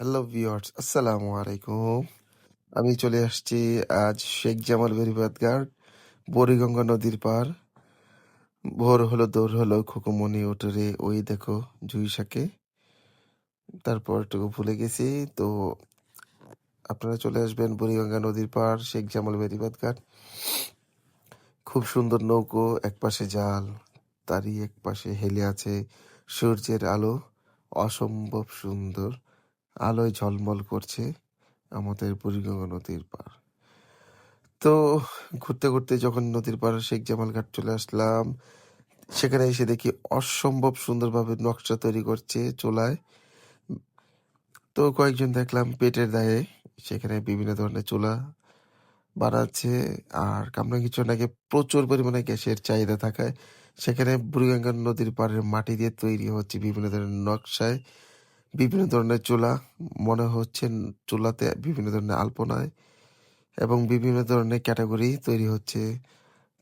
Hello viewers আসসালামু আলাইকুম আমি চলে আসছি আজ শেখ জামাল বেরিবাদ ঘাট বুড়িগঙ্গা নদীর পার ভোর হলো, দৌড় হলো খুকুমনি ওটরে ওই দেখো জুই শাকে। তারপর একটু ভুলে গেছি, তো আপনারা চলে আসবেন বুড়িগঙ্গা নদীর পার শেখ জামাল বেরিবাদ ঘাট খুব সুন্দর নৌকো এক পাশে জাল, তারই এক পাশে হেলে আছে সূর্যের আলো। অসম্ভব সুন্দর। আলোয় ঝলমল করছে আমাদের বুড়িগঙ্গা নদীর পার তো ঘুরতে ঘুরতে যখন নদীর পার শেখ জামাল ঘাট চলে আসলাম, সেখানে এসে দেখি অসম্ভব সুন্দরভাবে নকশা তৈরি করছে চোলায়। তো কয়েকজন দেখলাম পেটের দায়ে, সেখানে বিভিন্ন ধরনের চুলা বানাচ্ছে আর কামরাঙ্গি নাকি প্রচুর পরিমাণে গ্যাসের চাহিদা থাকায় সেখানে বুড়িগঙ্গা নদীর পাড়ের মাটি দিয়ে তৈরি হচ্ছে বিভিন্ন ধরনের নকশায়। বিভিন্ন ধরনের চুলা, মনে হচ্ছে চুলাতে বিভিন্ন ধরনের আলপনায় এবং বিভিন্ন ধরনের ক্যাটাগরি তৈরি হচ্ছে।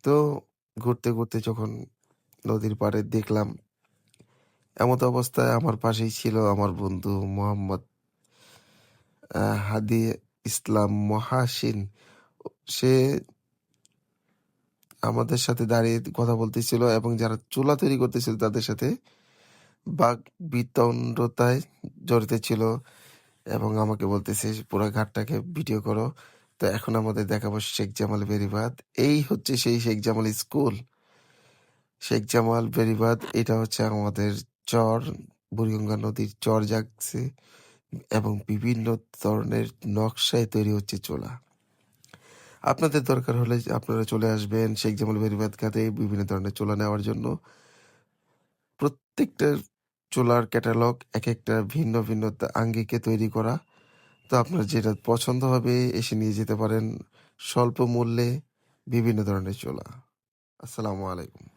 তো ঘুরতে ঘুরতে যখন নদীর পাড়ে দেখলাম, এমত অবস্থায় আমার পাশেই ছিল আমার বন্ধু মোহাম্মদ হাদি ইসলাম মহাসিন। সে আমাদের সাথে দাঁড়িয়ে কথা বলতেছিল এবং যারা চুলা তৈরি করতেছিল তাদের সাথে বাঘ বিতণ্ডতায় জড়িত ছিল এবং আমাকে বলতেছে পুরো ঘাটটাকে ভিডিও করো। তো এখন আমাদের দেখাবো শেখ জামাল বেরিবাদ। এই হচ্ছে সেই শেখ জামাল স্কুল। শেখ জামাল বেরিবাদ, এটা হচ্ছে আমাদের চর, বুড়িগঙ্গা নদীর চর জাগছে এবং বিভিন্ন ধরনের নকশায় তৈরি হচ্ছে চোলা। আপনাদের দরকার হলে আপনারা চলে আসবেন শেখ জামাল বেরিবাদ ঘাটে বিভিন্ন ধরনের চোলা নেওয়ার জন্য। প্রত্যেকটা চোলার ক্যাটালগ এক একটা ভিন্ন ভিন্ন আঙ্গিকে তৈরি করা। তো আপনার যেটা পছন্দ হবে এসে নিয়ে যেতে পারেন স্বল্প মূল্যে বিভিন্ন ধরনের চোলা। আসসালামু আলাইকুম।